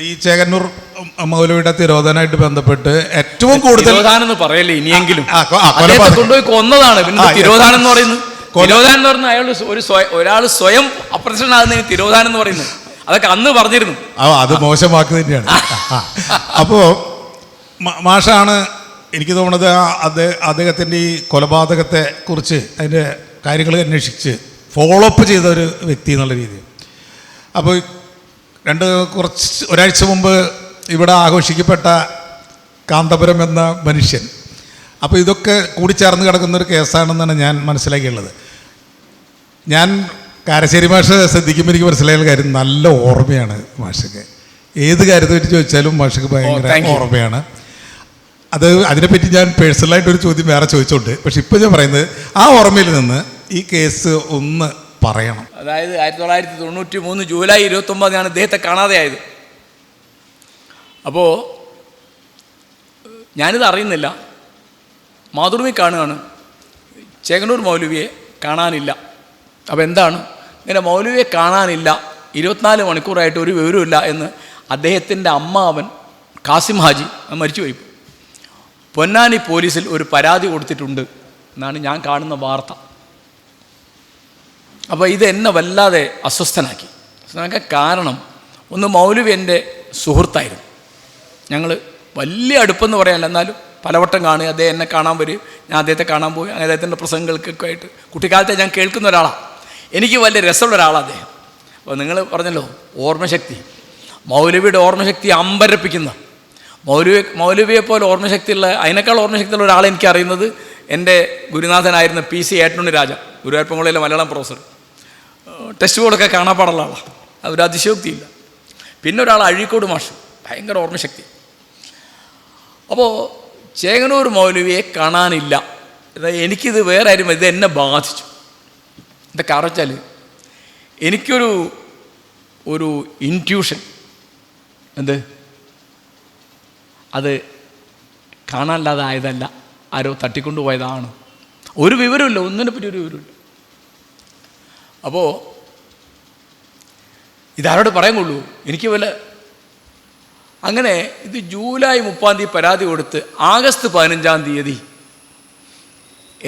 ഈ ചേകന്നൂർ മൗലവിയുടെ തിരോധനമായിട്ട് ബന്ധപ്പെട്ട് ഏറ്റവും കൂടുതൽ തിരോധാനം പറയല്ലേ ഇനിയെങ്കിലും. കൊണ്ടുപോയി കൊന്നതാണ്. പിന്നെ തിരോധാനം എന്ന് പറയുന്നത് തിരോധാനം എന്ന് പറഞ്ഞാൽ അയാൾ ഒരു ഒരാൾ സ്വയം അപ്രത്യക്ഷനാകുന്നതിന് തിരോധാനം എന്ന് പറയുന്നത് അതൊക്കെ അന്ന് പറഞ്ഞിരുന്നു. ആ അത് മോശം വാക്ക് തന്നെയാണ് അപ്പോൾ മാഷാണ് എനിക്ക് തോന്നുന്നത് അദ്ദേഹ അദ്ദേഹത്തിന്റെ ഈ കൊലപാതകത്തെ കുറിച്ച് അതിന്റെ കാര്യങ്ങൾ അന്വേഷിച്ച് ഫോളോ അപ്പ് ചെയ്ത ഒരു വ്യക്തി എന്നുള്ള രീതി അപ്പോൾ രണ്ട് കുറച്ച് ഒരാഴ്ച മുമ്പ് ഇവിടെ ആഘോഷിക്കപ്പെട്ട കാന്തപുരം എന്ന മനുഷ്യൻ. അപ്പോൾ ഇതൊക്കെ കൂടിച്ചേർന്ന് കിടക്കുന്ന ഒരു കേസാണെന്നാണ് ഞാൻ മനസ്സിലാക്കിയുള്ളത്. ഞാൻ കാരശ്ശേരി മാഷ് ശ്രദ്ധിക്കുമ്പോൾ എനിക്ക് മനസ്സിലായ കാര്യം നല്ല ഓർമ്മയാണ് മാഷക്ക്. ഏത് കാര്യത്തെ പറ്റി ചോദിച്ചാലും മാഷക്ക് ഭയങ്കര ഓർമ്മയാണ്. അത് അതിനെപ്പറ്റി ഞാൻ പേഴ്സണലായിട്ടൊരു ചോദ്യം വേറെ ചോദിച്ചോണ്ട് പക്ഷെ ഇപ്പോൾ ഞാൻ പറയുന്നത് ആ ഓർമ്മയിൽ നിന്ന് ഈ കേസ് ഒന്ന് പറയണം. അതായത് ആയിരത്തി തൊള്ളായിരത്തി തൊണ്ണൂറ്റി മൂന്ന് ജൂലൈ ഇരുപത്തി ഒമ്പതിനാണ് ഇദ്ദേഹത്തെ കാണാതെയായത്. അപ്പോൾ ഞാനിത് അറിയുന്നില്ല. മാതൃഭൂമി കാണുകയാണ്. ചേകനൂർ മൗലവിയെ കാണാനില്ല. അപ്പോൾ എന്താണ്? ഇങ്ങനെ മൗലവിയെ കാണാനില്ല. ഇരുപത്തിനാല് മണിക്കൂറായിട്ട് ഒരു വിവരമില്ല എന്ന് അദ്ദേഹത്തിന്റെ അമ്മാവൻ കാസിം ഹാജി മരിച്ചുപോയി. പൊന്നാനി പോലീസിൽ ഒരു പരാതി കൊടുത്തിട്ടുണ്ട് എന്നാണ് ഞാൻ കാണുന്ന വാർത്ത. അപ്പോൾ ഇത് എന്നെ വല്ലാതെ അസ്വസ്ഥനാക്കി. അസ്വസ്ഥനാക്കാൻ കാരണം ഒന്ന് മൗലവി എന്റെ സുഹൃത്തായിരുന്നു. ഞങ്ങൾ വലിയ അടുപ്പെന്ന് പറയാനല്ല എന്നാലും പലവട്ടം കാണുക അദ്ദേഹം എന്നെ കാണാൻ വരും ഞാൻ അദ്ദേഹത്തെ കാണാൻ പോയി അങ്ങനെ അദ്ദേഹത്തിന്റെ പ്രസംഗങ്ങൾക്കൊക്കെ ആയിട്ട് കുട്ടിക്കാലത്തെ ഞാൻ കേൾക്കുന്ന ഒരാളാണ് എനിക്ക് വലിയ രസമുള്ള ഒരാളാണ് അദ്ദേഹം. അപ്പോൾ നിങ്ങൾ പറഞ്ഞല്ലോ ഓർമ്മശക്തി. മൗലവിയുടെ ഓർമ്മശക്തി അമ്പരപ്പിക്കുന്ന. മൗലവിയെ മൗലവിയെ പോലെ ഓർമ്മശക്തിയുള്ള അതിനേക്കാൾ ഓർമ്മശക്തിയുള്ള ഒരാളെ എനിക്കറിയുന്നത് എന്റെ ഗുരുനാഥനായിരുന്ന പി സി ഏട്ടനുണ്ണി രാജ ഗുരുവായൂർപ്പംകുളയിലെ മലയാളം പ്രൊഫസർ. ടെസ്റ്റ് ബോർഡൊക്കെ കാണാൻ പാടുള്ള ആളാണ് അതൊരു അതിശയോക്തിയില്ല. പിന്നെ ഒരാൾ അഴീക്കോട് മാഷ്. ഭയങ്കര ഓർമ്മശക്തി അപ്പോൾ ചേങ്ങനൂർ മൗലവിയെ കാണാനില്ല. എനിക്കിത് വേറെ ആരും ഇത് എന്നെ ബാധിച്ചു. എന്താ കാരണം വെച്ചാൽ എനിക്കൊരു ഒരു ഇന്റ്യൂഷൻ എന്ത്? അത് കാണാനില്ലാതെ ആയതല്ല. ആരോ തട്ടിക്കൊണ്ടുപോയതാണ്. ഒരു വിവരമില്ല ഒന്നിനെ പറ്റി ഒരു വിവരമില്ല അപ്പോൾ ഇതാരോട് പറയാൻ കൊള്ളൂ എനിക്ക് വല്ല അങ്ങനെ ഇത് ജൂലൈ മുപ്പാം തീയതി പരാതി കൊടുത്ത് ആഗസ്റ്റ് പതിനഞ്ചാം തീയതി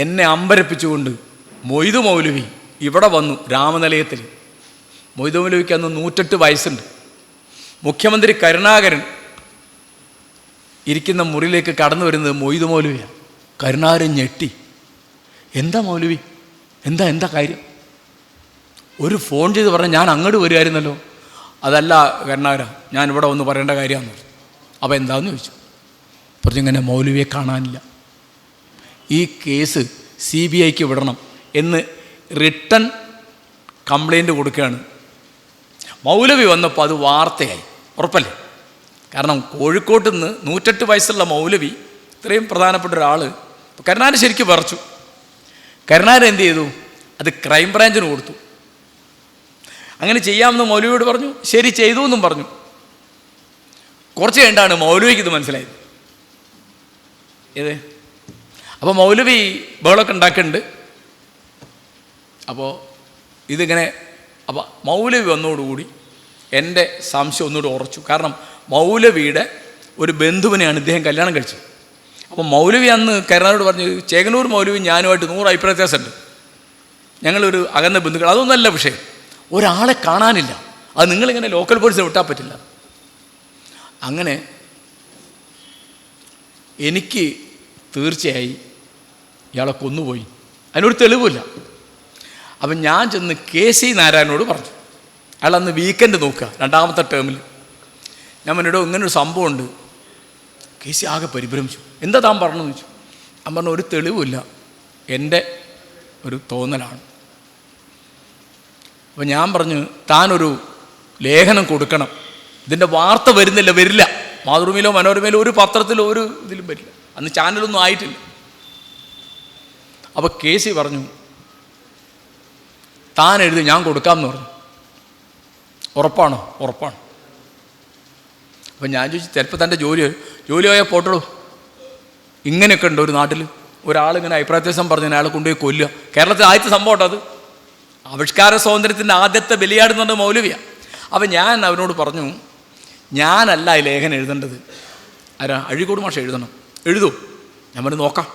എന്നെ അമ്പരപ്പിച്ചുകൊണ്ട് മൊയ്തു മൗലവി ഇവിടെ വന്നു രാമനിലയത്തിൽ മൊയ്തു മൗലവിക്ക് അന്ന് നൂറ്റെട്ട് വയസ്സുണ്ട്. മുഖ്യമന്ത്രി കരുണാകരൻ ഇരിക്കുന്ന മുറിയിലേക്ക് കടന്നു വരുന്നത് മൊയ്തു മൗലവിയാണ്. കരുണാകരൻ ഞെട്ടി. എന്താ മൗലവി? എന്താ എന്താ കാര്യം? ഒരു ഫോൺ ചെയ്ത് പറഞ്ഞാൽ ഞാൻ അങ്ങോട്ട് വരുമായിരുന്നല്ലോ അതല്ല കരുണാകര ഞാൻ ഇവിടെ ഒന്ന് പറയേണ്ട കാര്യമാണ്. അപ്പോൾ എന്താന്ന് ചോദിച്ചു. പറഞ്ഞിങ്ങനെ മൗലവിയെ കാണാനില്ല. ഈ കേസ് സി ബി ഐക്ക് വിടണം എന്ന് റിട്ടൺ കംപ്ലൈന്റ് കൊടുക്കുകയാണ്. മൗലവി വന്നപ്പോൾ അത് വാർത്തയായി. ഉറപ്പല്ലേ? കാരണം കോഴിക്കോട്ട് നിന്ന് നൂറ്റെട്ട് വയസ്സുള്ള മൗലവി ഇത്രയും പ്രധാനപ്പെട്ട ഒരാൾ കരുണാകരൻ ശരിക്കും പറിച്ചു കരുണാകരൻ എന്ത് ചെയ്തു? അത് ക്രൈംബ്രാഞ്ചിന് കൊടുത്തു. അങ്ങനെ ചെയ്യാമെന്ന് മൗലവിയോട് പറഞ്ഞു ശരി ചെയ്തു എന്നും പറഞ്ഞു. കുറച്ച് കഴിഞ്ഞാണ് മൗലവിക്ക് ഇത് മനസ്സിലായത്. ഏത്? അപ്പോൾ മൗലവി ബഹളമൊക്കെ ഉണ്ടാക്കുന്നുണ്ട് അപ്പോൾ ഇതിങ്ങനെ അപ്പോൾ മൗലവി വന്നോടുകൂടി എന്റെ സംശയം ഒന്നുകൂടി ഉറച്ചു. കാരണം മൗലവിയുടെ ഒരു ബന്ധുവിനെയാണ് ഇദ്ദേഹം കല്യാണം കഴിച്ചത്. അപ്പോൾ മൗലവി അന്ന് കരുണാനോട് പറഞ്ഞു ചേകനൂർ മൗലവി ഞാനുമായിട്ട് നൂറ് അഭിപ്രായ വ്യത്യാസമുണ്ട്. ഞങ്ങളൊരു അകന്ന ബന്ധുക്കൾ അതൊന്നല്ല വിഷയം. ഒരാളെ കാണാനില്ല. അത് നിങ്ങളിങ്ങനെ ലോക്കൽ പോലീസിനെ വിട്ടാൽ പറ്റില്ല. അങ്ങനെ എനിക്ക് തീർച്ചയായി ഇയാളെ കൊന്നുപോയി. അതിനൊരു തെളിവില്ല അപ്പം ഞാൻ ചെന്ന് കെ സി നാരായണനോട് പറഞ്ഞു. അയാൾ അന്ന് വീക്കെൻഡ് നോക്കുക രണ്ടാമത്തെ ടേമിൽ ഞാൻ എന്നോട് ഇങ്ങനൊരു സംഭവമുണ്ട്. കെ സി ആകെ പരിഭ്രമിച്ചു. എന്താ താൻ പറഞ്ഞതെന്ന് ചോദിച്ചു. ഞാൻ പറഞ്ഞു ഒരു തെളിവില്ല എന്റെ ഒരു തോന്നലാണ്. അപ്പോൾ ഞാൻ പറഞ്ഞു താനൊരു ലേഖനം കൊടുക്കണം. ഇതിന്റെ വാർത്ത വരുന്നില്ല വരില്ല. മാതൃഭൂമിയിലോ മനോരമയിലോ ഒരു പത്രത്തിലോ ഒരു ഇതിലും വരില്ല. അന്ന് ചാനലൊന്നും ആയിട്ടില്ല. അപ്പോൾ കെ സി പറഞ്ഞു താൻ എഴുതി ഞാൻ കൊടുക്കാമെന്ന് പറഞ്ഞു. ഉറപ്പാണോ? ഉറപ്പാണ്. അപ്പം ഞാൻ ചോദിച്ചു ചിലപ്പോൾ തന്റെ ജോലി ജോലി പോയാൽ പോട്ടോളൂ ഇങ്ങനെയൊക്കെ ഉണ്ട് ഒരു നാട്ടിൽ ഒരാളിങ്ങനെ അഭിപ്രായത്യാസം പറഞ്ഞ് അയാളെ കൊണ്ടുപോയി കൊല്ലുക. കേരളത്തിൽ ആദ്യത്തെ സംഭവം അത്? ആവിഷ്കാര സ്വാതന്ത്ര്യത്തിന്റെ ആദ്യത്തെ ബലിയാട് മൗലവിയ. അപ്പം ഞാൻ അവനോട് പറഞ്ഞു ഞാനല്ല ഈ ലേഖനം എഴുതേണ്ടത്. ആരാ? അഴീക്കോട് മാഷ എഴുതണം. എഴുതൂ. ഞാൻ പറഞ്ഞു നോക്കാം.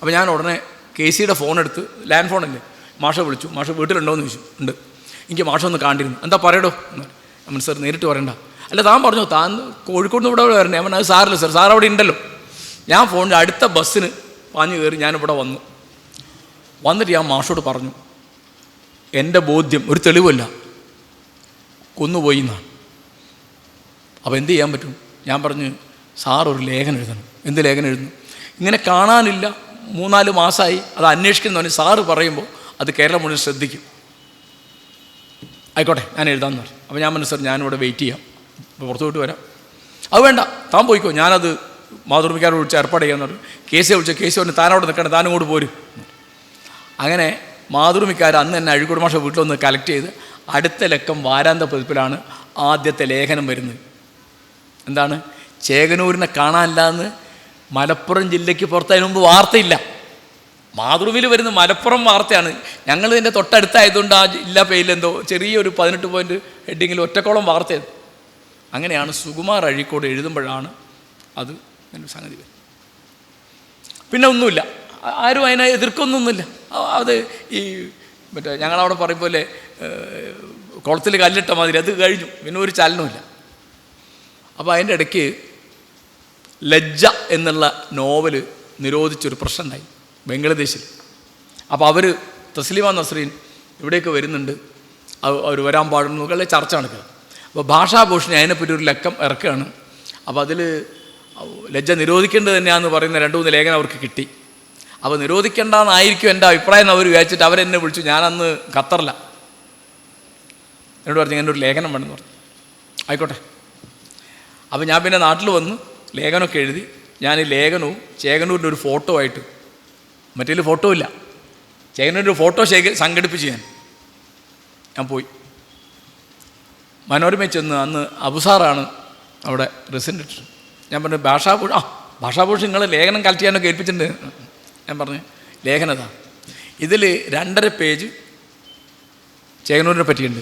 അപ്പോൾ ഞാൻ ഉടനെ കെ സിയുടെ ഫോൺ എടുത്ത് ലാൻഡ് ഫോണല്ലേ മാഷ വിളിച്ചു. മാഷ വീട്ടിലുണ്ടോ എന്ന് ചോദിച്ചു. ഉണ്ട്. എനിക്ക് മാഷ ഒന്ന് കാണ്ടിരുന്നു എന്താ പറയടോ? എന്ന് സർ നേരിട്ട് പറയണ്ട. അല്ല താൻ പറഞ്ഞു താൻ കോഴിക്കോട് നിന്ന് ഇവിടെ വരണേ. അവൻ അത് സാറില്ല സാർ. സാർ അവിടെ ഉണ്ടല്ലോ. ഞാൻ ഫോണിൽ അടുത്ത ബസ്സിന് പാഞ്ഞു കയറി ഞാനിവിടെ വന്നു. വന്നിട്ട് ഞാൻ മാഷോട് പറഞ്ഞു എന്റെ ബോധ്യം ഒരു തെളിവല്ല കൊന്നുപോയി എന്നാണ് അപ്പോൾ എന്ത് ചെയ്യാൻ പറ്റും? ഞാൻ പറഞ്ഞു സാർ ഒരു ലേഖനം എഴുതണം. എന്ത് ലേഖനം എഴുതുന്നു? ഇങ്ങനെ കാണാനില്ല. മൂന്നാൽ മാസമായി അത് അന്വേഷിക്കുന്നവന് സാറ് പറയുമ്പോൾ അത് കേരളം മുഴുവൻ ശ്രദ്ധിക്കും. ആയിക്കോട്ടെ ഞാൻ എഴുതാമെന്ന് പറഞ്ഞു. അപ്പോൾ ഞാൻ മനസ്സിലായി ഞാനിവിടെ വെയിറ്റ് ചെയ്യാം. ഇപ്പോൾ പുറത്തു പോയിട്ട് വരാം. അത് വേണ്ട താൻ പോയിക്കോ. ഞാനത് മാതൃമിക്കാരോട് വിളിച്ച് ഏർപ്പാട് ചെയ്യാമെന്ന് പറഞ്ഞു. കേസിയെ വിളിച്ച കേസ് പറഞ്ഞു താനവിടെ നിൽക്കണം താനും കൂടി പോരും. അങ്ങനെ മാതൃമിക്കാർ അന്ന് തന്നെ അഴീക്കോട് മാഷ വീട്ടിലൊന്ന് കളക്ട് ചെയ്ത് അടുത്ത ലക്കം വാരാന്ത പതിപ്പിലാണ് ആദ്യത്തെ ലേഖനം വരുന്നത്. എന്താണ്? ചേകനൂരിനെ കാണാനില്ല എന്ന് മലപ്പുറം ജില്ലയ്ക്ക് പുറത്ത് അതിന് മുമ്പ് വാർത്തയില്ല. മാതൃവിൽ വരുന്ന മലപ്പുറം വാർത്തയാണ്. ഞങ്ങൾ ഇതിന്റെ തൊട്ടടുത്തായതുകൊണ്ട് ആ ജില്ലാ പേരിലെന്തോ ചെറിയൊരു പതിനെട്ട് പോയിന്റ് ഹെഡിങ്ങിൽ ഒറ്റക്കോളം വാർത്തയത് അങ്ങനെയാണ് സുകുമാർ അഴീക്കോട് എഴുതുമ്പോഴാണ് അത് സംഗതി പിന്നെ ഒന്നുമില്ല. ആരും അതിനെ എതിർക്കൊന്നുമില്ല അത് ഈ മറ്റേ ഞങ്ങളവിടെ പറയും പോലെ കുളത്തിൽ കല്ലിട്ട മാതിരി അത് കഴിഞ്ഞു. പിന്നെ ഒരു ചലനമില്ല അപ്പോൾ അതിന്റെ ഇടയ്ക്ക് ലജ്ജ എന്നുള്ള നോവൽ നിരോധിച്ചൊരു പ്രശ്നമുണ്ടായി ബംഗ്ലാദേശിൽ അപ്പോൾ അവർ തസ്ലിമ നസ്രീൻ ഇവിടേക്ക് വരുന്നുണ്ട്. അവർ വരാൻ പാടുന്നു അല്ലെ ചർച്ച നടക്കുക. അപ്പോൾ ഭാഷാഭൂഷണി അതിനെപ്പറ്റി ഒരു ലക്കം ഇറക്കുകയാണ്. അപ്പോൾ അതിൽ ലജ്ജ നിരോധിക്കേണ്ടത് തന്നെയാണെന്ന് പറയുന്ന രണ്ട് മൂന്ന് ലേഖനം അവർക്ക് കിട്ടി. അപ്പോൾ നിരോധിക്കേണ്ടെന്നായിരിക്കും എന്റെ അഭിപ്രായം എന്ന് അവർ വിചാരിച്ചിട്ട് അവരെന്നെ വിളിച്ചു. ഞാനന്ന് ഖത്തറില്ല എന്നോട് പറഞ്ഞു എന്നൊരു ലേഖനം വേണമെന്ന് പറഞ്ഞു. ആയിക്കോട്ടെ. അപ്പോൾ ഞാൻ പിന്നെ നാട്ടിൽ വന്ന് ലേഖനമൊക്കെ എഴുതി. ഞാൻ ഈ ലേഖനവും ചേകനൂരിന്റെ ഒരു ഫോട്ടോ ആയിട്ട് മറ്റേതിൽ ഫോട്ടോ ഇല്ല. ചേകനൂരിന്റെ ഫോട്ടോ ശേഖ സംഘടിപ്പിച്ച് ഞാൻ. ഞാൻ പോയി. മനോരമയിൽ ചെന്ന് അന്ന് അബുസാറാണ് അവിടെ റെസിഡന്റ് ഞാൻ പറഞ്ഞു ഭാഷാഭൂഷ ആ ഭാഷാഭൂഷൺ നിങ്ങൾ ലേഖനം കളക്ട് ചെയ്യാനൊക്കെ ഏൽപ്പിച്ചിട്ടുണ്ട്. ഞാൻ പറഞ്ഞു ലേഖനത ഇതിൽ രണ്ടര പേജ് ചേകനൂരിനെ പറ്റിയുണ്ട്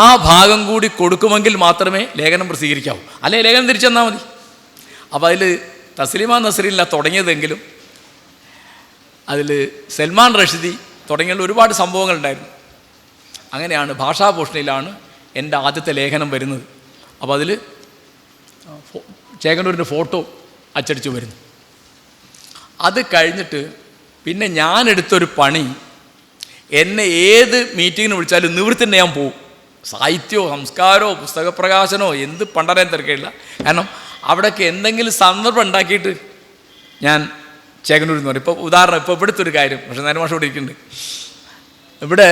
ആ ഭാഗം കൂടി കൊടുക്കുമെങ്കിൽ മാത്രമേ ലേഖനം പ്രസിദ്ധീകരിക്കാവൂ. അല്ലെ ലേഖനം തിരിച്ചു തന്നാൽ മതി. അപ്പോൾ അതിൽ തസ്ലിമ നസറില്ല തുടങ്ങിയതെങ്കിലും അതിൽ സൽമാൻ റഷീദി തുടങ്ങിയ ഒരുപാട് സംഭവങ്ങളുണ്ടായിരുന്നു അങ്ങനെയാണ് ഭാഷാഭൂഷണിയിലാണ് എന്റെ ആദ്യത്തെ ലേഖനം വരുന്നത്. അപ്പോൾ അതിൽ ചേകനൂരിന്റെ ഫോട്ടോ അച്ചടിച്ചു വരുന്നു. അത് കഴിഞ്ഞിട്ട് പിന്നെ ഞാൻ എടുത്തൊരു പണി. എന്നെ ഏത് മീറ്റിങ്ങിന് വിളിച്ചാലും നിവൃത്തിന്റെ ഞാൻ പോകും സാഹിത്യമോ സംസ്കാരമോ പുസ്തകപ്രകാശനമോ എന്ത് പണ്ടനെ തിരക്കില്ല കാരണം അവിടെയൊക്കെ എന്തെങ്കിലും സന്ദർഭം ഉണ്ടാക്കിയിട്ട് ഞാൻ ചേകനൂരിൽ എന്ന് പറയും ഇപ്പോൾ ഉദാഹരണം ഇപ്പോൾ ഇവിടുത്തെ ഒരു കാര്യം. പക്ഷേ നേരം മാഷം ഇവിടെ ഇരിക്കുന്നുണ്ട്. ഇവിടെ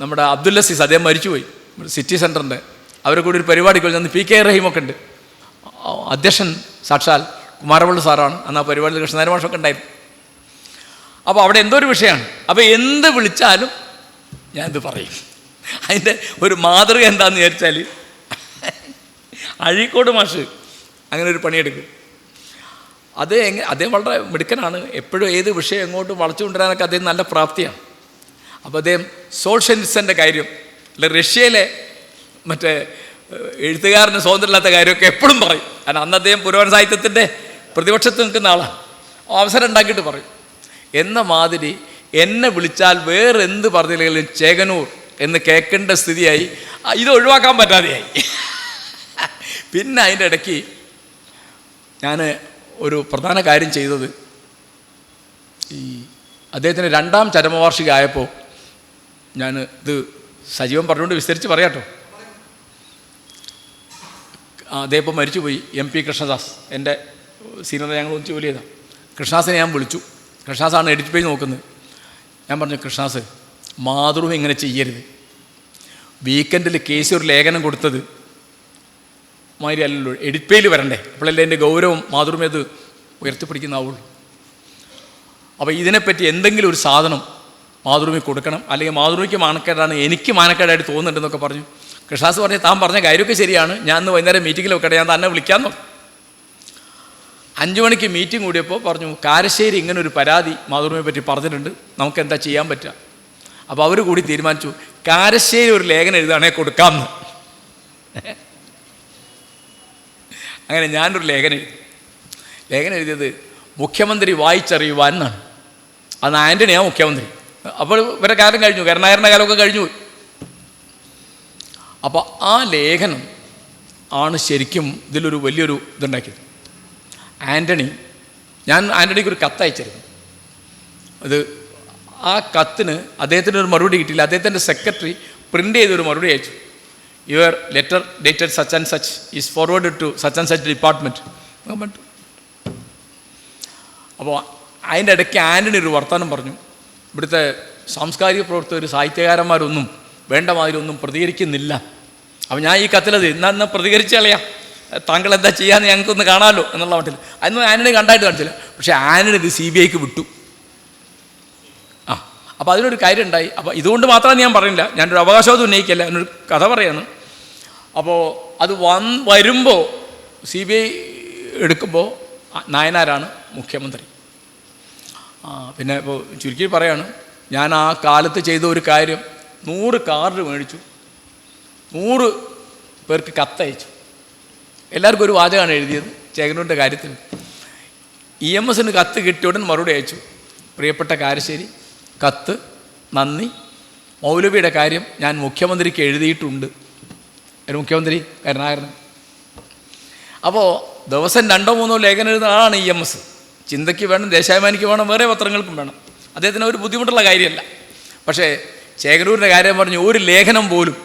നമ്മുടെ അബ്ദുൽ അസീസ് അദ്ദേഹം മരിച്ചുപോയി. സിറ്റി സെന്ററിന്റെ അവരെ കൂടി ഒരു പരിപാടിക്ക് വിളിച്ചു പി കെ റഹീമൊക്കെ ഉണ്ട്. അധ്യക്ഷൻ സാക്ഷാൽ കുമാരപള്ളി സാറാണ്. അന്ന് ആ പരിപാടിയിൽ മാഷൊക്കെ ഉണ്ടായിരുന്നു. അപ്പോൾ അവിടെ എന്തോ ഒരു വിഷയമാണ്. അപ്പോൾ എന്ത് വിളിച്ചാലും ഞാനിത് പറയും. അതിന്റെ ഒരു മാതൃക എന്താണെന്ന് വിചാരിച്ചാൽ അഴീക്കോട് മാഷ് അങ്ങനെ ഒരു പണിയെടുക്കും. അത് എങ്ങനെ അദ്ദേഹം വളരെ മിടുക്കനാണ്. എപ്പോഴും ഏത് വിഷയം എങ്ങോട്ടും വളച്ചു കൊണ്ടുവരാനൊക്കെ അദ്ദേഹം നല്ല പ്രാപ്തിയാണ്. അപ്പോൾ അദ്ദേഹം സോഷ്യലിസത്തിന്റെ കാര്യം അല്ലെ റഷ്യയിലെ മറ്റേ എഴുത്തുകാരന് സ്വാതന്ത്ര്യമില്ലാത്ത കാര്യമൊക്കെ എപ്പോഴും പറയും. കാരണം അന്ന് അദ്ദേഹം പുരോഗമന സാഹിത്യത്തിന്റെ പ്രതിപക്ഷത്ത് നിൽക്കുന്ന ആളാണ്. അവസരം ഉണ്ടാക്കിയിട്ട് പറയും. എന്ന മാതിരി എന്നെ വിളിച്ചാൽ വേറെ എന്ത് പറഞ്ഞില്ലെങ്കിലും ചേകനൂർ എന്ന് കേൾക്കേണ്ട സ്ഥിതിയായി. ഇത് ഒഴിവാക്കാൻ പറ്റാതെയായി. പിന്നെ അതിന്റെ ഇടയ്ക്ക് ഞാൻ ഒരു പ്രധാന കാര്യം ചെയ്തത്. ഈ അദ്ദേഹത്തിന് രണ്ടാം ചരമവാർഷികമായപ്പോൾ ഞാൻ ഇത് സജീവൻ പറഞ്ഞുകൊണ്ട് വിസ്തരിച്ച് പറയാട്ടോ. അദ്ദേഹം മരിച്ചുപോയി എം പി കൃഷ്ണദാസ്. എന്റെ സീനിയർ ഞങ്ങൾ ജോലി ചെയ്താൽ കൃഷ്ണാസിനെ ഞാൻ വിളിച്ചു. കൃഷ്ണാസാണ് എഡിറ്റ് പേജ് നോക്കുന്നത്. ഞാൻ പറഞ്ഞു കൃഷ്ണാസ് മാതൃവും ഇങ്ങനെ ചെയ്യരുത്. വീക്കെൻഡിൽ കേസി ഒരു ലേഖനം കൊടുത്തത് മാതിരി അല്ലല്ലോ എഡിറ്റ് പേയിൽ വരണ്ടേ. അപ്പോഴല്ലേ എന്റെ ഗൗരവം മാതൃമേത് ഉയർത്തിപ്പിടിക്കുന്നാവുള്ളൂ അപ്പോൾ ഇതിനെപ്പറ്റി എന്തെങ്കിലും ഒരു സാധനം മാതൃമിക്ക് കൊടുക്കണം. അല്ലെങ്കിൽ മാതൃമിക്ക് മാനക്കേടാണ് എനിക്ക് മാനക്കേടായിട്ട് തോന്നുന്നുണ്ടെന്നൊക്കെ പറഞ്ഞു. കൃഷാസ് പറഞ്ഞ് താൻ പറഞ്ഞ കാര്യമൊക്കെ ശരിയാണ്. ഞാൻ ഇന്ന് വൈകുന്നേരം മീറ്റിങ്ങിലൊക്കെ ഞാൻ തന്നെ വിളിക്കാമെന്നു അഞ്ചു മണിക്ക് മീറ്റിംഗ് കൂടിയപ്പോൾ പറഞ്ഞു കാരശ്ശേരി ഇങ്ങനെ ഒരു പരാതി മാതൃഭൂമിയെ പറ്റി പറഞ്ഞിട്ടുണ്ട്. നമുക്ക് എന്താ ചെയ്യാൻ പറ്റുക? അപ്പോൾ അവർ കൂടി തീരുമാനിച്ചു കാരശ്ശേരി ഒരു ലേഖനം എഴുതാണേ കൊടുക്കാമെന്ന്. അങ്ങനെ ഞാനൊരു ലേഖനം എഴുതി. ലേഖനം എഴുതിയത് മുഖ്യമന്ത്രി വായിച്ചറിയുവാൻ എന്നാണ് അന്ന് ആന്റണിയാണ് മുഖ്യമന്ത്രി. അപ്പോൾ ഇവരുടെ കാലം കഴിഞ്ഞു കരുണാകരന്റെ കാലമൊക്കെ കഴിഞ്ഞു അപ്പോൾ ആ ലേഖനം ആണ് ശരിക്കും ഇതിലൊരു വലിയൊരു ഇതുണ്ടാക്കിയത്. ആന്റണി ഞാൻ ആന്റണിക്ക് ഒരു കത്ത് അയച്ചിരുന്നു അത് ആ കത്തിന് അദ്ദേഹത്തിന് ഒരു മറുപടി കിട്ടിയില്ല. അദ്ദേഹത്തിന്റെ സെക്രട്ടറി പ്രിന്റ് ചെയ്തൊരു മറുപടി അയച്ചു. Your letter dated such and such is forward to such and such department അപ്പോൾ അതിന്റെ ഇടയ്ക്ക് ആന്റണി ഒരു വർത്തമാനം പറഞ്ഞു. ഇവിടുത്തെ സാംസ്കാരിക പ്രവർത്തകർ സാഹിത്യകാരന്മാരൊന്നും വേണ്ട മാതിരി ഒന്നും പ്രതികരിക്കുന്നില്ല. അപ്പം ഞാൻ ഈ കത്തിലത് എന്നാ എന്നാൽ പ്രതികരിച്ച് കളയാം? താങ്കൾ എന്താ ചെയ്യാന്ന് ഞങ്ങൾക്കൊന്ന് കാണാമല്ലോ എന്നുള്ള മട്ടിൽ. അന്ന് ആന്റണി കണ്ടായിട്ട് കാണിച്ചില്ല. പക്ഷേ ആന്റണി ഇത് സി ബി ഐക്ക് വിട്ടു. ആ അപ്പോൾ അതിനൊരു കാര്യം ഉണ്ടായി അപ്പോൾ ഇതുകൊണ്ട് മാത്രമാണ് ഞാൻ പറയുന്നില്ല ഞാനൊരു അവകാശവാദം ഉന്നയിക്കല്ല. എന്നൊരു കഥ പറയാണ്. അപ്പോൾ അത് വന്ന് വരുമ്പോൾ സി ബി ഐ എടുക്കുമ്പോൾ നായനാരാണ് മുഖ്യമന്ത്രി. പിന്നെ ഇപ്പോൾ ചുരുക്കി പറയാണ്. ഞാൻ ആ കാലത്ത് ചെയ്ത ഒരു കാര്യം നൂറ് കാർഡ് മേടിച്ചു. നൂറ് പേർക്ക് കത്തയച്ചു. എല്ലാവർക്കും ഒരു വാചകമാണ് എഴുതിയത് ചേകനൂരിന്റെ കാര്യത്തിൽ. ഇ എം എസിന് കത്ത് കിട്ടിയ ഉടൻ മറുപടി അയച്ചു. പ്രിയപ്പെട്ട കാരശ്ശേരി കത്ത് നന്ദി. മൗലവിയുടെ കാര്യം ഞാൻ മുഖ്യമന്ത്രിക്ക് എഴുതിയിട്ടുണ്ട്. മുഖ്യമന്ത്രി കരുണാകരൻ. അപ്പോൾ ദിവസം രണ്ടോ മൂന്നോ ലേഖനം എഴുതുന്ന ആളാണ് ഇ എം എസ്. ചിന്തയ്ക്ക് വേണം ദേശാഭിമാനിക്ക് വേണം വേറെ പത്രങ്ങൾക്കും വേണം. അദ്ദേഹത്തിന് ഒരു ബുദ്ധിമുട്ടുള്ള കാര്യമല്ല. പക്ഷേ ശേഖരൂരിന്റെ കാര്യം പറഞ്ഞു ഒരു ലേഖനം പോലും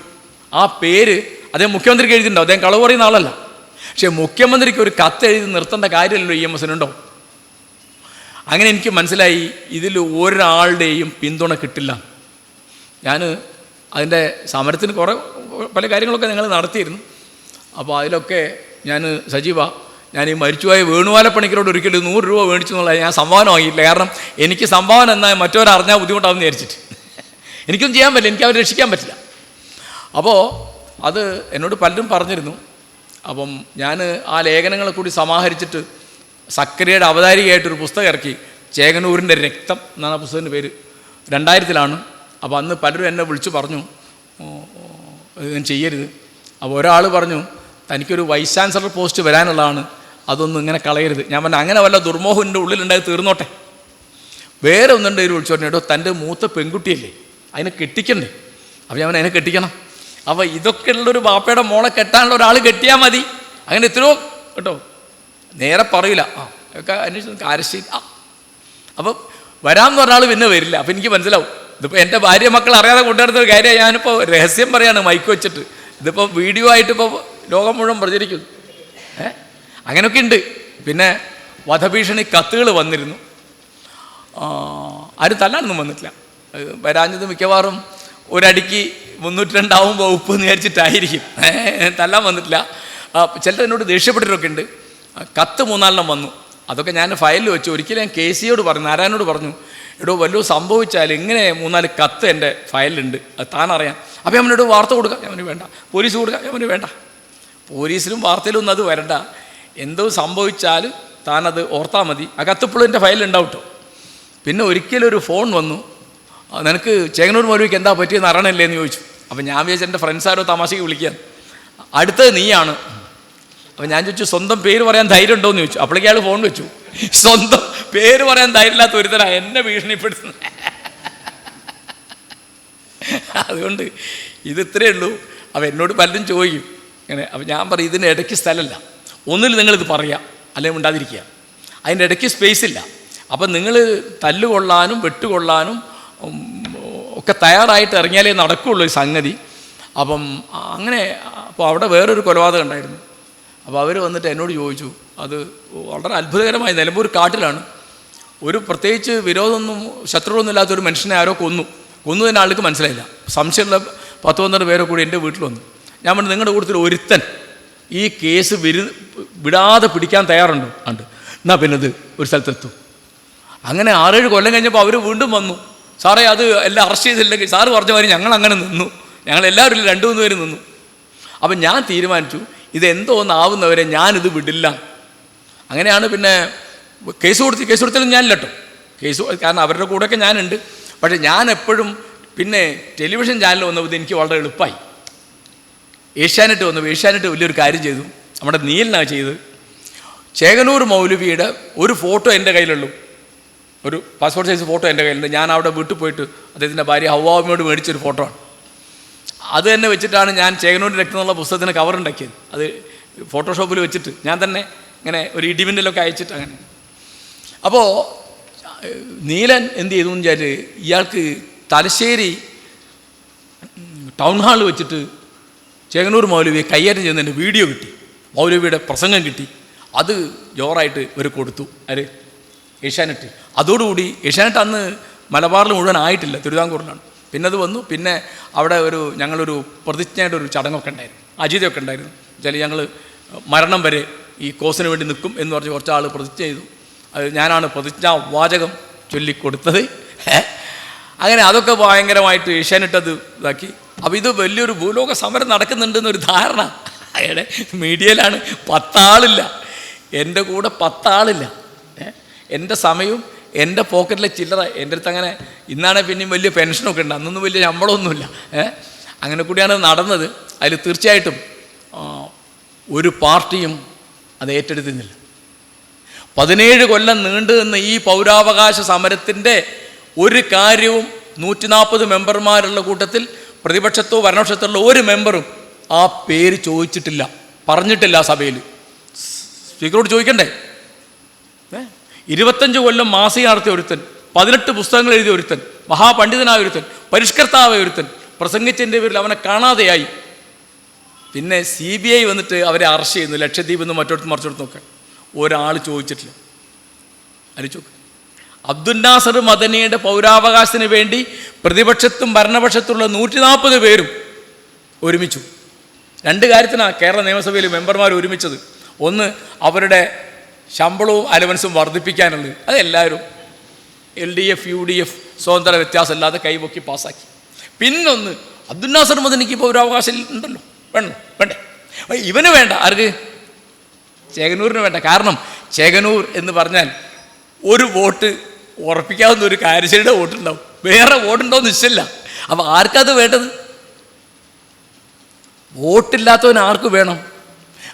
ആ പേര് അദ്ദേഹം മുഖ്യമന്ത്രിക്ക് എഴുതിയിട്ടുണ്ടോ? അദ്ദേഹം കളവ് പറയുന്ന ആളല്ല. പക്ഷേ മുഖ്യമന്ത്രിക്ക് ഒരു കത്ത് എഴുതി നിർത്തേണ്ട കാര്യമല്ലല്ലോ ഇ എം എസിനുണ്ടോ അങ്ങനെ എനിക്ക് മനസ്സിലായി ഇതിൽ ഒരാളുടെയും പിന്തുണ കിട്ടില്ല. ഞാൻ അതിന്റെ സമരത്തിന് കുറേ പല കാര്യങ്ങളൊക്കെ ഞങ്ങൾ നടത്തിയിരുന്നു. അപ്പോൾ അതിലൊക്കെ ഞാൻ സജീവ ഞാൻ ഈ മരിച്ചുപോയ വേണുവാലപ്പണിക്കരോട് ഒരിക്കലും നൂറ് രൂപ മേടിച്ചു എന്നുള്ളത് ഞാൻ സംഭാവന വാങ്ങിയില്ല കാരണം എനിക്ക് സംഭാവന എന്നാൽ മറ്റവരറിഞ്ഞാൽ ബുദ്ധിമുട്ടാവും വിചാരിച്ചിട്ട്. എനിക്കൊന്നും ചെയ്യാൻ പറ്റില്ല എനിക്ക് അവരെ രക്ഷിക്കാൻ പറ്റില്ല. അപ്പോൾ അത് എന്നോട് പലരും പറഞ്ഞിരുന്നു. അപ്പം ഞാൻ ആ ലേഖനങ്ങളെ കൂടി സമാഹരിച്ചിട്ട് സക്കരയുടെ അവതാരികയായിട്ടൊരു പുസ്തകം ഇറക്കി. ചേകനൂരിന്റെ രക്തം എന്നാണ് ആ പുസ്തകത്തിന്റെ പേര്. രണ്ടായിരത്തിലാണ്. അപ്പോൾ അന്ന് പലരും എന്നെ വിളിച്ചു പറഞ്ഞു "ഓ, ഓ, ഞാൻ ചെയ്യരുത്. അപ്പോൾ ഒരാൾ പറഞ്ഞു തനിക്കൊരു വൈസ് ചാൻസലർ പോസ്റ്റ് വരാനുള്ളതാണ്. അതൊന്നും ഇങ്ങനെ കളയരുത്. ഞാൻ പറഞ്ഞു അങ്ങനെ വല്ല ദുർമോഹന്റെ ഉള്ളിലുണ്ടായി തീർന്നോട്ടെ. വേറെ ഒന്നുണ്ട് ഒരു വിളിച്ചു പറഞ്ഞു കേട്ടോ തന്റെ മൂത്ത പെൺകുട്ടിയല്ലേ അതിനെ കെട്ടിക്കണ്ടേ? അപ്പോൾ ഞാൻ അതിനെ കെട്ടിക്കണം. അപ്പോൾ ഇതൊക്കെ ഉള്ളൊരു ബാപ്പയുടെ മോളെ കെട്ടാനുള്ള ഒരാൾ കെട്ടിയാൽ മതി. അങ്ങനെ എത്രയോ കേട്ടോ? നേരെ പറയില്ല ആ ഒക്കെ അന്വേഷിച്ചു കാരശ്ശേരി ആ. അപ്പം വരാമെന്ന് ഒരാൾ പിന്നെ വരില്ല. അപ്പം എനിക്ക് മനസ്സിലാവും. ഇതിപ്പോൾ എന്റെ ഭാര്യ മക്കൾ അറിയാതെ കൊണ്ടുവരുന്ന ഒരു കാര്യം. ഞാനിപ്പോൾ രഹസ്യം പറയാണ് മൈക്ക് വെച്ചിട്ട്. ഇതിപ്പോൾ വീഡിയോ ആയിട്ട് ഇപ്പോൾ ലോകം മുഴുവൻ പ്രചരിക്കുന്നു. ഏ? അങ്ങനെയൊക്കെ ഉണ്ട്. പിന്നെ വധഭീഷണി കത്തുകൾ വന്നിരുന്നു. ആരും തല്ലാനൊന്നും വന്നിട്ടില്ല. വരാഞ്ഞത് മിക്കവാറും ഒരടിക്ക് മുന്നൂറ്റി രണ്ടാവും വകുപ്പ് എന്ന് വിചാരിച്ചിട്ടായിരിക്കും തല്ലാൻ വന്നിട്ടില്ല. ചിലർ എന്നോട് ദേഷ്യപ്പെട്ടിട്ടൊക്കെ ഉണ്ട്. കത്ത് മൂന്നാലെണ്ണം വന്നു. അതൊക്കെ ഞാൻ ഫയലിൽ വെച്ചു. ഒരിക്കലും ഞാൻ കെ സിയോട് പറഞ്ഞു നാരായണോട് പറഞ്ഞു എടോ വല്ലതും സംഭവിച്ചാൽ ഇങ്ങനെ മൂന്നാൽ കത്ത് എന്റെ ഫയലിലുണ്ട്. അത് താനറിയാം അപ്പോൾ അവനോട് വാർത്ത കൊടുക്കാം. അവന് വേണ്ട. പോലീസ് കൊടുക്കാം. അവന് വേണ്ട. പോലീസിലും വാർത്തയിലും ഒന്നും അത് വരണ്ട. എന്തോ സംഭവിച്ചാൽ താനത് ഓർത്താൽ മതി. ആ കത്തിപ്പോഴും എന്റെ ഫയലിൽ കേട്ടോ. പിന്നെ ഒരിക്കലും ഒരു ഫോൺ വന്നു. നിനക്ക് ചേങ്ങനൂർ മൗലവിക്ക് എന്താ പറ്റിയെന്ന് അറിയണല്ലേ എന്ന് ചോദിച്ചു. അപ്പം ഞാൻ വിചാരിച്ചു എന്റെ ഫ്രണ്ട്സ് ആരോ തമാശയ്ക്ക് വിളിക്കാൻ അടുത്തത് നീയാണ്. അപ്പം ഞാൻ ചോദിച്ചു സ്വന്തം പേര് പറയാൻ ധൈര്യം ഉണ്ടോ എന്ന് ചോദിച്ചു. അപ്പോഴേക്ക് അയാൾ ഫോൺ വെച്ചു. സ്വന്തം പേര് പറയാൻ ധൈര്യമില്ലാത്ത ഒരുത്തരാ എന്നെ ഭീഷണിപ്പെടുത്തുന്നത് അതുകൊണ്ട് ഇത് ഇത്രയേ ഉള്ളൂ. അപ്പം എന്നോട് പലരും ചോദിക്കും. ഇങ്ങനെ അപ്പം ഞാൻ പറയും ഇതിന്റെ ഇടയ്ക്ക് സ്ഥലമല്ല. ഒന്നിൽ നിങ്ങളിത് പറയാം. അല്ലെങ്കിൽ ഉണ്ടാതിരിക്കുക അതിന്റെ ഇടയ്ക്ക് സ്പേസ് ഇല്ല. അപ്പം നിങ്ങൾ തല്ലുകൊള്ളാനും വെട്ടുകൊള്ളാനും ഒക്കെ തയ്യാറായിട്ട് ഇറങ്ങിയാലേ നടക്കുകയുള്ളൂ ഈ സംഗതി. അപ്പം അങ്ങനെ അപ്പോൾ അവിടെ വേറൊരു കൊലപാതകം ഉണ്ടായിരുന്നു. അപ്പോൾ അവർ വന്നിട്ട് എന്നോട് ചോദിച്ചു അത് വളരെ അത്ഭുതകരമായ നിലമ്പൂർ കാട്ടിലാണ്. ഒരു പ്രത്യേകിച്ച് വിരോധമൊന്നും ശത്രുവൊന്നും ഇല്ലാത്ത ഒരു മനുഷ്യനെ ആരോ കൊന്നു. കൊന്നു തന്നെ ആൾക്ക് മനസ്സിലായില്ല. സംശയമുള്ള പത്ത് പന്ത്രണ്ട് പേരെ കൂടി എന്റെ വീട്ടിൽ വന്നു. ഞാൻ പറഞ്ഞു നിങ്ങളുടെ കൂട്ടത്തിൽ ഒരുത്തൻ ഈ കേസ് വിരു വിടാതെ പിടിക്കാൻ തയ്യാറുണ്ടോ? ഉണ്ട് എന്നാൽ പിന്നെ ഇത് ഒരു സ്ഥലത്തെത്തും അങ്ങനെ ആറേഴ് കൊല്ലം കഴിഞ്ഞപ്പോൾ അവർ വീണ്ടും വന്നു. സാറേ അത് എല്ലാം അറസ്റ്റ് ചെയ്തില്ലെങ്കിൽ സാറ് പറഞ്ഞ മാതിരി ഞങ്ങൾ അങ്ങനെ നിന്നു. ഞങ്ങൾ എല്ലാവരും രണ്ടു മൂന്ന് പേര് നിന്നു. അപ്പം ഞാൻ തീരുമാനിച്ചു ഇതെന്തോ ഒന്നാവുന്നവരെ ഞാനിത് വിടില്ല. അങ്ങനെയാണ് പിന്നെ കേസ് കൊടുത്ത് കേസ് കൊടുത്താലും ഞാൻ കേട്ടോ കേസ് കാരണം അവരുടെ കൂടെയൊക്കെ ഞാനുണ്ട്. പക്ഷേ ഞാൻ എപ്പോഴും പിന്നെ ടെലിവിഷൻ ചാനൽ വന്നപ്പോൾ എനിക്ക് വളരെ എളുപ്പമായി. ഏഷ്യാനെറ്റ് വന്നപ്പോൾ ഏഷ്യാനെറ്റ് വലിയൊരു കാര്യം ചെയ്തു. നമ്മുടെ നീലിനാണ് ചെയ്ത് ചേകനൂർ മൗലവിയുടെ ഒരു ഫോട്ടോ എന്റെ കയ്യിലുള്ളൂ. ഒരു പാസ്പോർട്ട് സൈസ് ഫോട്ടോ എന്റെ കയ്യിലുണ്ട്. ഞാൻ അവിടെ വീട്ടിൽ പോയിട്ട് അദ്ദേഹത്തിന്റെ ഭാര്യ ഹവാമിയോട് മേടിച്ചൊരു ഫോട്ടോ ആണ്. അത് തന്നെ വെച്ചിട്ടാണ് ഞാൻ ചേകനോട് രക്തം എന്നുള്ള പുസ്തകത്തിന് കവർ ഉണ്ടാക്കിയത്. അത് ഫോട്ടോഷോപ്പിൽ വെച്ചിട്ട് ഞാൻ തന്നെ ഇങ്ങനെ ഒരു ഇടിമിന്നലൊക്കെ അയച്ചിട്ട് അങ്ങനെ. അപ്പോൾ നീലൻ എന്ത് ചെയ്തു വെച്ചാൽ ഇയാൾക്ക് തലശ്ശേരി ടൗൺ ഹാളിൽ വെച്ചിട്ട് ചേകനൂർ മൗലവിയെ കൈയേറ്റം ചെയ്യുന്നതിന്റെ വീഡിയോ കിട്ടി. മൗലവിയുടെ പ്രസംഗം കിട്ടി. അത് ജോറായിട്ട് ഇവർ കൊടുത്തു. ആര്? ഏഷ്യാനെറ്റ്. അതോടുകൂടി ഏഷ്യാനെറ്റ് അന്ന് മലബാറിൽ മുഴുവൻ ആയിട്ടില്ല തിരുവിതാംകൂറിലാണ്. പിന്നെ അത് വന്നു പിന്നെ അവിടെ ഒരു ഞങ്ങളൊരു പ്രതിജ്ഞയുടെ ഒരു ചടങ്ങൊക്കെ ഉണ്ടായിരുന്നു അജിതയൊക്കെ ഉണ്ടായിരുന്നു. വെച്ചാൽ ഞങ്ങൾ മരണം വരെ ഈ കോസിന് വേണ്ടി നിൽക്കും എന്ന് പറഞ്ഞ് കുറച്ച് ആൾ പ്രതിജ്ഞ ചെയ്തു. അത് ഞാനാണ് പ്രതിജ്ഞാ വാചകം ചൊല്ലിക്കൊടുത്തത് അങ്ങനെ അതൊക്കെ ഭയങ്കരമായിട്ട് ഏഷ്യാനെറ്റ് അത് ഇതാക്കി. അപ്പോൾ ഇത് വലിയൊരു ഭൂലോക സമരം നടക്കുന്നുണ്ടെന്നൊരു ധാരണ. അയാളെ മീഡിയയിലാണ് പത്താളില്ല. എന്റെ കൂടെ പത്താളില്ല? എന്റെ സമയവും എന്റെ പോക്കറ്റിലെ ചില്ലറ എന്റെ അടുത്ത് അങ്ങനെ ഇന്നാണെ പിന്നെയും വലിയ പെൻഷനൊക്കെ ഉണ്ട്. അന്നൊന്നും വലിയ ശമ്പളമൊന്നുമില്ല. ഏ? അങ്ങനെ കൂടിയാണ് നടന്നത്. അതിൽ തീർച്ചയായിട്ടും ഒരു പാർട്ടിയും അത് ഏറ്റെടുത്തിരുന്നില്ല. പതിനേഴ് കൊല്ലം നീണ്ടു നിന്ന ഈ പൗരാവകാശ സമരത്തിന്റെ ഒരു കാര്യവും നൂറ്റി നാൽപ്പത് മെമ്പർമാരുള്ള കൂട്ടത്തിൽ പ്രതിപക്ഷത്തോ ഭരണപക്ഷത്തുള്ള ഒരു മെമ്പറും ആ പേര് ചോദിച്ചിട്ടില്ല. പറഞ്ഞിട്ടില്ല സഭയിൽ. സ്പീക്കറോട് ചോദിക്കണ്ടേ? ഇരുപത്തഞ്ച് കൊല്ലം മാസിക നടത്തിയ ഒരുത്തൻ പതിനെട്ട് പുസ്തകങ്ങൾ എഴുതിയ ഒരുത്തൻ മഹാപണ്ഡിതനായ ഒരുത്തൻ പരിഷ്കർത്താവായ ഒരുത്തൻ പ്രസംഗിച്ചതിന്റെ പേരിൽ അവനെ കാണാതെയായി. പിന്നെ സി ബി ഐ വന്നിട്ട് അവരെ അറസ്റ്റ് ചെയ്യുന്നു. ലക്ഷദ്വീപ് എന്ന് മറ്റൊരുത്തും മറിച്ചെടുത്തൊക്കെ ഒരാൾ ചോദിച്ചിട്ടില്ല. അരിച്ചു അബ്ദുൽ നാസർ മദനിയുടെ പൗരാവകാശത്തിന് വേണ്ടി പ്രതിപക്ഷത്തും ഭരണപക്ഷത്തുള്ള നൂറ്റി നാൽപ്പത് പേരും ഒരുമിച്ചു. രണ്ട് കാര്യത്തിനാണ് കേരള നിയമസഭയിൽ മെമ്പർമാർ ഒരുമിച്ചത്. ഒന്ന് അവരുടെ ശമ്പളവും അലവൻസും വർദ്ധിപ്പിക്കാനുള്ളത്. അതെല്ലാവരും L D F U D F സ്വതന്ത്ര വ്യത്യാസമില്ലാതെ കൈപൊക്കി പാസ്സാക്കി. പിന്നൊന്ന് അബ്ദുൽ നാസർ മദനിക്ക് അവകാശം ഉണ്ടല്ലോ. വേണോ? വേണ്ടേ? ഇവന് വേണ്ട. ആർക്ക്? ചേകനൂരിന് വേണ്ട. കാരണം ചേകനൂർ എന്ന് പറഞ്ഞാൽ ഒരു വോട്ട് ഉറപ്പിക്കാവുന്ന ഒരു കാരശ്ശേരിയുടെ വോട്ടുണ്ടാവും. വേറെ വോട്ടുണ്ടോ എന്ന് നിശ്ചയില്ല അപ്പോൾ ആർക്കത് വേണ്ടത്? വോട്ടില്ലാത്തവൻ ആർക്ക് വേണം?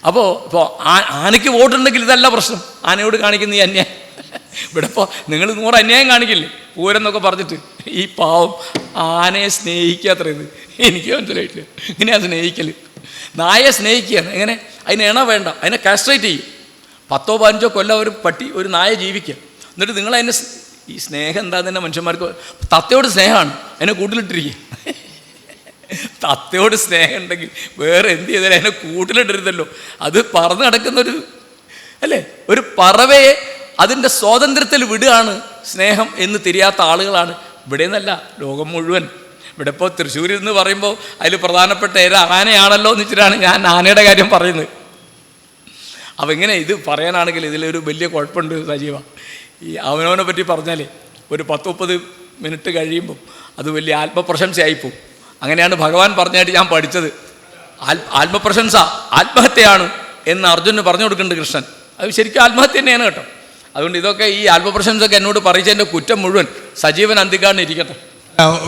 അപ്പോൾ ഇപ്പോൾ ആനയ്ക്ക് വോട്ടുണ്ടെങ്കിൽ ഇതല്ല പ്രശ്നം. ആനയോട് കാണിക്കുന്ന ഈ അന്യായം. ഇവിടെ ഇപ്പോൾ നിങ്ങൾ നൂറ് അന്യായം കാണിക്കില്ലേ? പൂരം എന്നൊക്കെ പറഞ്ഞിട്ട്. ഈ പാവം ആനയെ സ്നേഹിക്കാത്ര ഇത് എനിക്ക് മനസ്സിലായിട്ടില്ല. ഇങ്ങനെയാണ് സ്നേഹിക്കൽ നായയെ സ്നേഹിക്കുകയാണ്. എങ്ങനെ? അതിന് ഇണ വേണ്ട. അതിനെ കാസ്ട്രേറ്റ് ചെയ്യും. പത്തോ പതിനഞ്ചോ കൊല്ലം ഒരു പട്ടി ഒരു നായ ജീവിക്കുക. എന്നിട്ട് നിങ്ങൾ അതിനെ ഈ സ്നേഹം എന്താ തന്നെ മനുഷ്യന്മാർക്ക് തത്തയോട് സ്നേഹമാണ്. അതിനെ കൂട്ടിലിട്ടിരിക്കുക. തത്തയോട് സ്നേഹം ഉണ്ടെങ്കിൽ വേറെ എന്ത് ചെയ്താലും അതിനെ കൂട്ടിലിടരുതല്ലോ അത് പറന്ന് നടക്കുന്നൊരു അല്ലേ? ഒരു പറവയെ അതിന്റെ സ്വാതന്ത്ര്യത്തിൽ വിടുകയാണ് സ്നേഹം എന്ന് തിരിയാത്ത ആളുകളാണ് ഇവിടെ നിന്നല്ല ലോകം മുഴുവൻ. ഇവിടെ ഇപ്പോൾ തൃശ്ശൂരിൽ നിന്ന് പറയുമ്പോൾ അതിൽ പ്രധാനപ്പെട്ട ഏത് ആനയാണല്ലോ എന്ന് വെച്ചിട്ടാണ് ഞാൻ ആനയുടെ കാര്യം പറയുന്നത്. അപ്പം ഇങ്ങനെ ഇത് പറയാനാണെങ്കിൽ ഇതിലൊരു വലിയ കുഴപ്പമുണ്ട് സജീവ. ഈ അവനവനെ പറ്റി പറഞ്ഞാലേ ഒരു പത്ത് മുപ്പത് മിനിറ്റ് കഴിയുമ്പം അത് വലിയ ആത്മപ്രശംസയായിപ്പോവും അങ്ങനെയാണ് ഭഗവാൻ പറഞ്ഞായിട്ട് ഞാൻ പഠിച്ചത്. ആത്മപ്രശംസ ആത്മഹത്യയാണ് എന്ന് അർജുനന് പറഞ്ഞു കൊടുക്കുന്നുണ്ട് കൃഷ്ണൻ. അത് ശരിക്കും ആത്മഹത്യ തന്നെയാണ് കേട്ടോ. അതുകൊണ്ട് ഇതൊക്കെ ഈ ആത്മപ്രശംസയൊക്കെ എന്നോട് പറയിച്ചതിന്റെ കുറ്റം മുഴുവൻ സജീവൻ അന്തിക്കാണ് ഇരിക്കട്ടെ.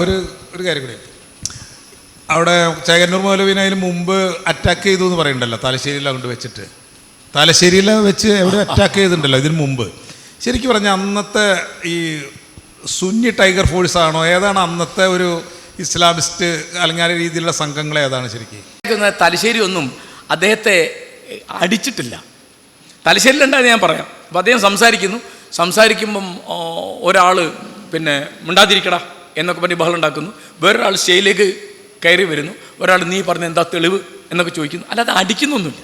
ഒരു ഒരു കാര്യം കൂടി. അവിടെ ചേകന്നൂർ മൗലവിനായാലും മുമ്പ് അറ്റാക്ക് ചെയ്തു എന്ന് പറയുന്നുണ്ടല്ലോ തലശ്ശേരിയിൽ കൊണ്ട് വെച്ചിട്ട്. തലശ്ശേരിയിൽ വെച്ച് എവിടെ അറ്റാക്ക് ചെയ്തിട്ടുണ്ടല്ലോ ഇതിന് മുമ്പ്. ശരിക്കും പറഞ്ഞാൽ അന്നത്തെ ഈ സുന്നി ടൈഗർ ഫോഴ്സ് ആണോ ഏതാണ് അന്നത്തെ ഒരു ഇസ്ലാമിസ്റ്റ് അലങ്കാര രീതിയിലുള്ള സംഘങ്ങൾ ഏതാണ് ശരിക്കും? തലശ്ശേരി ഒന്നും അദ്ദേഹത്തെ അടിച്ചിട്ടില്ല. തലശ്ശേരിയിലുണ്ടായത് ഞാൻ പറയാം. അപ്പം അദ്ദേഹം സംസാരിക്കുന്നു. സംസാരിക്കുമ്പം ഒരാൾ പിന്നെ മിണ്ടാതിരിക്കടാ എന്നൊക്കെ പറഞ്ഞ് ബഹളം ഉണ്ടാക്കുന്നു. വേറൊരാൾ സ്റ്റേയിലേക്ക് കയറി വരുന്നു. ഒരാൾ നീ പറഞ്ഞ എന്താ തെളിവ് എന്നൊക്കെ ചോദിക്കുന്നു. അല്ലാതെ അടിക്കുന്നൊന്നുമില്ല.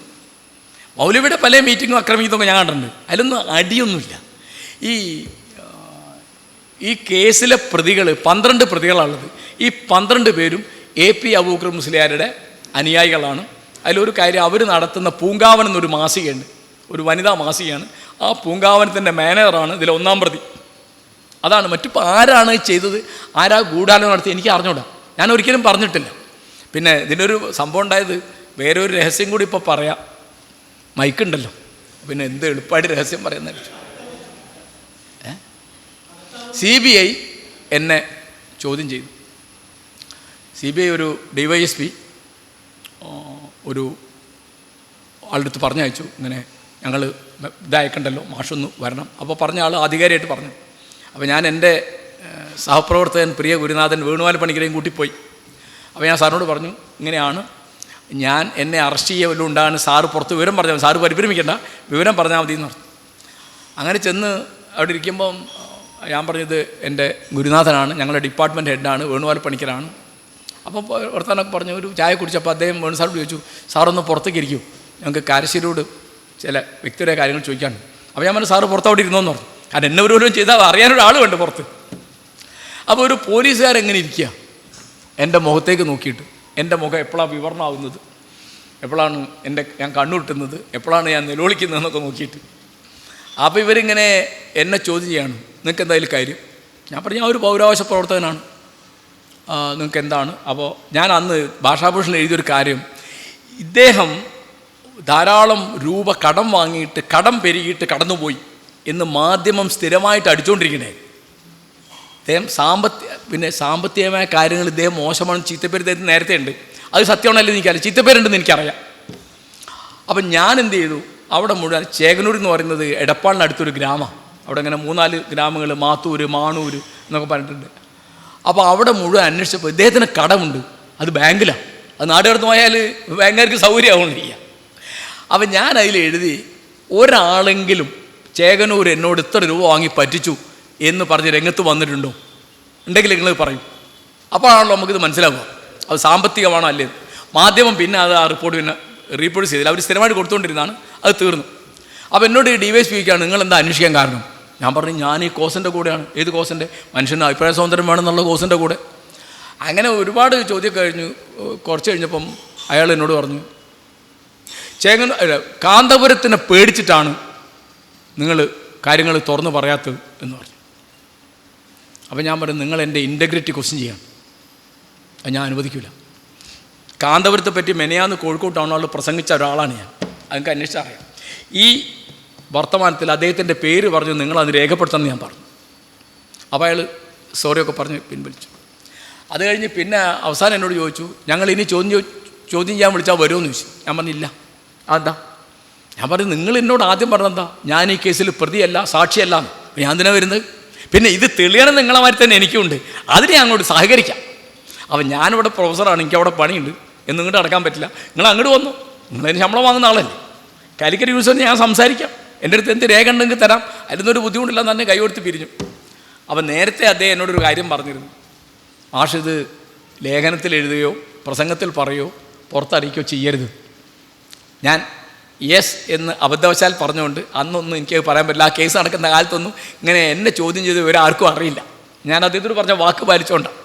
മൗലവിയുടെ പല മീറ്റിങ്ങും അക്രമിക്കുന്നൊക്കെ ഞാൻ കണ്ടിട്ടുണ്ട്. അതിലൊന്നും അടിയൊന്നുമില്ല. ഈ ഈ കേസിലെ പ്രതികൾ പന്ത്രണ്ട് പ്രതികളാണുള്ളത്. ഈ പന്ത്രണ്ട് പേരും എ പി അബൂക്കർ മുസ്ലിയാരുടെ അനുയായികളാണ്. അതിലൊരു കാര്യം അവർ നടത്തുന്ന പൂങ്കാവൻ എന്നൊരു മാസികയുണ്ട്. ഒരു വനിതാ മാസികയാണ്. ആ പൂങ്കാവനത്തിന്റെ മാനേജറാണ് ഇതിലെ ഒന്നാം പ്രതി. അതാണ് മറ്റിപ്പോൾ ആരാണ് ചെയ്തത്? ആരാ ഗൂഢാലോചന നടത്തി എനിക്ക് അറിഞ്ഞൂടാ. ഞാൻ ഒരിക്കലും പറഞ്ഞിട്ടില്ല. പിന്നെ ഇതിനൊരു സംഭവം ഉണ്ടായത് വേറെ ഒരു രഹസ്യം കൂടി ഇപ്പോൾ പറയാം. മൈക്കുണ്ടല്ലോ. പിന്നെ എന്ത് എളുപ്പമായിട്ട് രഹസ്യം പറയുന്നത് സി ബി ഐ എന്നെ ചോദ്യം ചെയ്തു. സി ബി ഐ ഒരു ഡിവൈഎസ് എസ് പി ഒരു ആളുടെ പറഞ്ഞയച്ചു. ഇങ്ങനെ ഞങ്ങൾ ഇതായിക്കണ്ടല്ലോ മാഷൊന്ന് വരണം. അപ്പോൾ പറഞ്ഞ ആൾ അധികാരിയായിട്ട് പറഞ്ഞു. അപ്പോൾ ഞാൻ എന്റെ സഹപ്രവർത്തകൻ പ്രിയ ഗുരുനാഥൻ വേണുവാൽ പണിക്കരെയും കൂട്ടിപ്പോയി അപ്പോൾ ഞാൻ സാറിനോട് പറഞ്ഞു ഇങ്ങനെയാണ് ഞാൻ എന്നെ അറസ്റ്റ് ചെയ്യ വല്ലതും ഉണ്ടാകാൻ സാറ് പുറത്ത് വിവരം പറഞ്ഞാൽ. സാറ് പരിഭ്രമിക്കേണ്ട വിവരം പറഞ്ഞാൽ മതി എന്ന് പറഞ്ഞു. അങ്ങനെ ചെന്ന് അവിടെ ഇരിക്കുമ്പം ഞാൻ പറഞ്ഞത് എന്റെ ഗുരുനാഥനാണ് ഞങ്ങളുടെ ഡിപ്പാർട്ട്മെന്റ് ഹെഡാണ് വേണുവാൽ പണിക്കരാണ്. അപ്പോൾ വർത്താനൊക്കെ പറഞ്ഞു ഒരു ചായ കുടിച്ചപ്പോൾ അദ്ദേഹം വേണു സാറോട് ചോദിച്ചു സാറൊന്ന് പുറത്തേക്ക് ഇരിക്കൂ. ഞങ്ങൾക്ക് കാരശ്ശേരിയോട് ചില വ്യക്തിയുടെ കാര്യങ്ങൾ ചോദിക്കാനുണ്ട് അപ്പോൾ ഞാൻ പറഞ്ഞു സാറ് പുറത്തവിടെ ഇരുന്നോന്ന് പറഞ്ഞു. കാരണം എന്നെ വല്ലതും ചെയ്താൽ അറിയാനൊരാൾ വേണ്ട പുറത്ത്. അപ്പോൾ ഒരു പോലീസുകാരെങ്ങനെ ഇരിക്കുക? എന്റെ മുഖത്തേക്ക് നോക്കിയിട്ട് എന്റെ മുഖം എപ്പോഴാണ് വിവരണമാവുന്നത് എപ്പോഴാണ് എന്റെ ഞാൻ കണ്ണുരുട്ടുന്നത് എപ്പോഴാണ് ഞാൻ നിലവിളിക്കുന്നതെന്നൊക്കെ നോക്കിയിട്ട്. അപ്പോൾ ഇവരിങ്ങനെ എന്നെ ചോദ്യം ചെയ്യാണ്. നിങ്ങൾക്ക് എന്തായാലും കാര്യം? ഞാൻ പറഞ്ഞു ഒരു പൗരാവകാശ പ്രവർത്തകനാണ്. നിങ്ങൾക്ക് എന്താണ് അപ്പോൾ ഞാൻ അന്ന് ഭാഷാഭൂഷണിൽ എഴുതിയൊരു കാര്യം. ഇദ്ദേഹം ധാരാളം രൂപ കടം വാങ്ങിയിട്ട് കടം പെരുകിയിട്ട് കടന്നുപോയി എന്ന് മാധ്യമം സ്ഥിരമായിട്ട് അടിച്ചുകൊണ്ടിരിക്കണേ അദ്ദേഹം സാമ്പത്തിക പിന്നെ സാമ്പത്തികമായ കാര്യങ്ങൾ ഇദ്ദേഹം മോശമാണ് ചീത്തപ്പേര് ഇദ്ദേഹത്തിന് നേരത്തെ ഉണ്ട്. അത് സത്യമാണല്ലോ എനിക്കറിയാം ചീത്തപ്പേരുണ്ടെന്ന് എനിക്കറിയാം. അപ്പം ഞാൻ എന്ത് ചെയ്തു? അവിടെ മുഴുവൻ ചേകനൂർ എന്ന് പറയുന്നത് എടപ്പാളിനടുത്തൊരു ഗ്രാമം അവിടെ ഇങ്ങനെ മൂന്നാൽ ഗ്രാമങ്ങൾ മാത്തൂര് മാണൂർ എന്നൊക്കെ പറഞ്ഞിട്ടുണ്ട്. അപ്പോൾ അവിടെ മുഴുവൻ അന്വേഷിച്ചപ്പോൾ ഇദ്ദേഹത്തിന് കടമുണ്ട്. അത് ബാങ്കിലാണ് അത് നാടുകടത്ത് പോയാൽ ബാങ്കുകാർക്ക് സൗകര്യമാവുന്നില്ല. അപ്പം ഞാൻ അതിൽ എഴുതി ഒരാളെങ്കിലും ചേകനൂർ എന്നോട് ഇത്ര രൂപ വാങ്ങി പറ്റിച്ചു എന്ന് പറഞ്ഞ് രംഗത്ത് വന്നിട്ടുണ്ടോ? ഉണ്ടെങ്കിൽ നിങ്ങൾ പറയും. അപ്പോഴാണല്ലോ നമുക്കിത് മനസ്സിലാവുക. അത് സാമ്പത്തികമാണോ അല്ലേ. മാധ്യമം പിന്നെ അത് ആ റിപ്പോർട്ട് പിന്നെ റീപ്രൊഡ്യൂസ് ചെയ്തില്ല. അവർ സ്ഥിരമായിട്ട് കൊടുത്തുകൊണ്ടിരുന്നതാണ്. അത് തീർന്നു. അപ്പോൾ എന്നോട് ഡി വൈ എസ് പിക്കാണ് നിങ്ങൾ എന്താ അന്വേഷിക്കാൻ കാരണം? ഞാൻ പറഞ്ഞു ഞാൻ ഈ കോസിന്റെ കൂടെയാണ്. ഏത് കോസിന്റെ മനുഷ്യന് അഭിപ്രായ സ്വാതന്ത്ര്യം വേണമെന്നുള്ള കോസിന്റെ കൂടെ. അങ്ങനെ ഒരുപാട് ചോദ്യം കഴിഞ്ഞു. കുറച്ച് കഴിഞ്ഞപ്പം അയാൾ എന്നോട് പറഞ്ഞു ചേങ്ങൻ കാന്തപുരത്തിനെ പേടിച്ചിട്ടാണ് നിങ്ങൾ കാര്യങ്ങൾ തുറന്നു പറയാത്തത് എന്ന് പറഞ്ഞു. അപ്പം ഞാൻ പറഞ്ഞു നിങ്ങൾ എന്റെ ഇന്റഗ്രിറ്റി ക്വസ്റ്റ്യൻ ചെയ്യണം. അത് ഞാൻ അനുവദിക്കില്ല കാന്തപുരത്തെ പറ്റി മെനയാന്ന് കോഴിക്കോട് ടൗൺ പ്രസംഗിച്ച ഒരാളാണ് ഞാൻ. അതൊക്കെ അന്വേഷിച്ചറിയാം ഈ വർത്തമാനത്തിൽ അദ്ദേഹത്തിന്റെ പേര് പറഞ്ഞു നിങ്ങൾ അത് രേഖപ്പെടുത്തണമെന്ന് ഞാൻ പറഞ്ഞു. അപ്പോൾ അയാൾ സോറിയൊക്കെ പറഞ്ഞ് പിൻവലിച്ചു. അത് കഴിഞ്ഞ് പിന്നെ അവസാനം എന്നോട് ചോദിച്ചു ഞങ്ങൾ ഇനി ചോദ്യം ചോദ്യം ചെയ്യാൻ വിളിച്ചാൽ വരുമെന്ന് ചോദിച്ചു. ഞാൻ പറഞ്ഞില്ല. അതെന്താ? ഞാൻ പറഞ്ഞു നിങ്ങൾ എന്നോട് ആദ്യം പറഞ്ഞെന്താ ഞാൻ ഈ കേസിൽ പ്രതിയല്ല സാക്ഷിയല്ല. ഞാൻ എന്തിനാ വരുന്നത്? പിന്നെ ഇത് തെളിയണം നിങ്ങളെ മാതിരി തന്നെ എനിക്കുണ്ട് അതിനെ അങ്ങോട്ട് സഹകരിക്കാം. അപ്പം ഞാനിവിടെ പ്രൊഫസറാണ് എനിക്ക് അവിടെ പണിയുണ്ട്. എന്ന് ഇങ്ങോട്ട് അടക്കാൻ പറ്റില്ല. നിങ്ങൾ അങ്ങോട്ട് വന്നു. നിങ്ങൾ അതിന് ശമ്പളം വാങ്ങുന്ന ആളല്ലേ. കാലിക്കറ്റ് യൂണിവേഴ്സിറ്റി ഞാൻ സംസാരിക്കാം. എന്റെ അടുത്ത് എന്ത് രേഖ ഉണ്ടെങ്കിൽ തരാം. അതിലൊന്നൊരു ബുദ്ധിമുട്ടില്ല തന്നെ കൈ കൊടുത്ത് പിരിഞ്ഞു. അപ്പം നേരത്തെ അദ്ദേഹം എന്നോടൊരു കാര്യം പറഞ്ഞിരുന്നു. മാഷ് ഇത് ലേഖനത്തിൽ എഴുതുകയോ പ്രസംഗത്തിൽ പറയുകയോ പുറത്തറിയിക്കുകയോ ചെയ്യരുത്. ഞാൻ യെസ് എന്ന് അബദ്ധവശാൽ പറഞ്ഞുകൊണ്ട് അന്നൊന്നും എനിക്ക് പറയാൻ പറ്റില്ല. ആ കേസ് നടക്കുന്ന കാലത്തൊന്നും ഇങ്ങനെ എന്നെ ചോദ്യം ചെയ്ത് ഇവരാർക്കും അറിയില്ല. ഞാൻ അദ്ദേഹത്തോട് പറഞ്ഞ വാക്ക് പാലിച്ചുകൊണ്ടാണ്